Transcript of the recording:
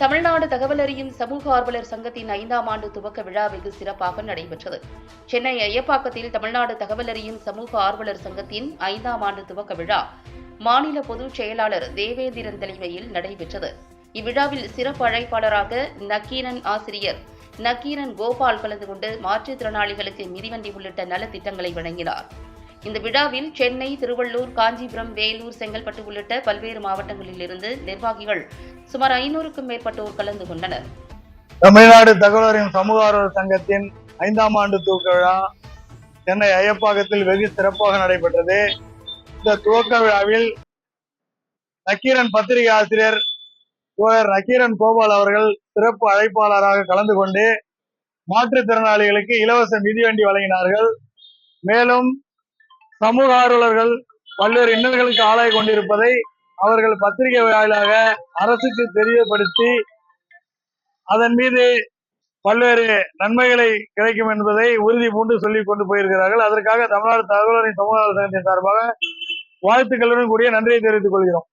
தமிழ்நாடு தகவல் அறியும் சமூக ஆர்வலர் சங்கத்தின் ஐந்தாம் ஆண்டு துவக்க விழா வெகு சிறப்பாக நடைபெற்றது. சென்னை ஐயப்பாக்கத்தில் தமிழ்நாடு தகவல் அறியும் சமூக ஆர்வலர் சங்கத்தின் ஐந்தாம் ஆண்டு துவக்க விழா மாநில பொதுச் செயலாளர் தேவேந்திரன் தலைமையில் நடைபெற்றது. இவ்விழாவில் சிறப்பு அழைப்பாளராக நக்கீரன் ஆசிரியர் நக்கீரன் கோபால் கலந்து கொண்டு மாற்றுத்திறனாளிகளுக்கு மிதிவண்டி உள்ளிட்ட நலத்திட்டங்களை வழங்கினார். இந்த விழாவில் சென்னை திருவள்ளூர் காஞ்சிபுரம் வேலூர் செங்கல்பட்டு உள்ளிட்ட பல்வேறு மாவட்டங்களில் இருந்து நிர்வாகிகள் சுமார் ஐநூறுக்கும் மேற்பட்டோர் கலந்து கொண்டனர். தமிழ்நாடு தகவலறியும் சமூக ஆர்வலர் சங்கத்தின் ஐந்தாம் ஆண்டு துவக்க விழா சென்னை ஐயப்பாக்கத்தில் வெகு சிறப்பாக நடைபெற்றது. இந்த துவக்க விழாவில் நக்கீரன் பத்திரிகை ஆசிரியர் நக்கீரன் கோபால் அவர்கள் சிறப்பு அழைப்பாளராக கலந்து கொண்டு மாற்றுத்திறனாளிகளுக்கு இலவச மிதிவண்டி வழங்கினார்கள். மேலும் சமூக ஆர்வலர்கள் பல்வேறு இன்னல்களுக்கு ஆளாகி கொண்டிருப்பதை அவர்கள் பத்திரிகை வாயிலாக அரசுக்கு தெரியப்படுத்தி அதன் மீது பல்வேறு நன்மைகளை கிடைக்கும் என்பதை உறுதி பூண்டு சொல்லிக் கொண்டு போயிருக்கிறார்கள். அதற்காக தமிழ்நாடு தகவலரின் சமூக சங்கத்தின் சார்பாக வாழ்த்துக்களுடன் கூடிய நன்றியை தெரிவித்துக் கொள்கிறோம்.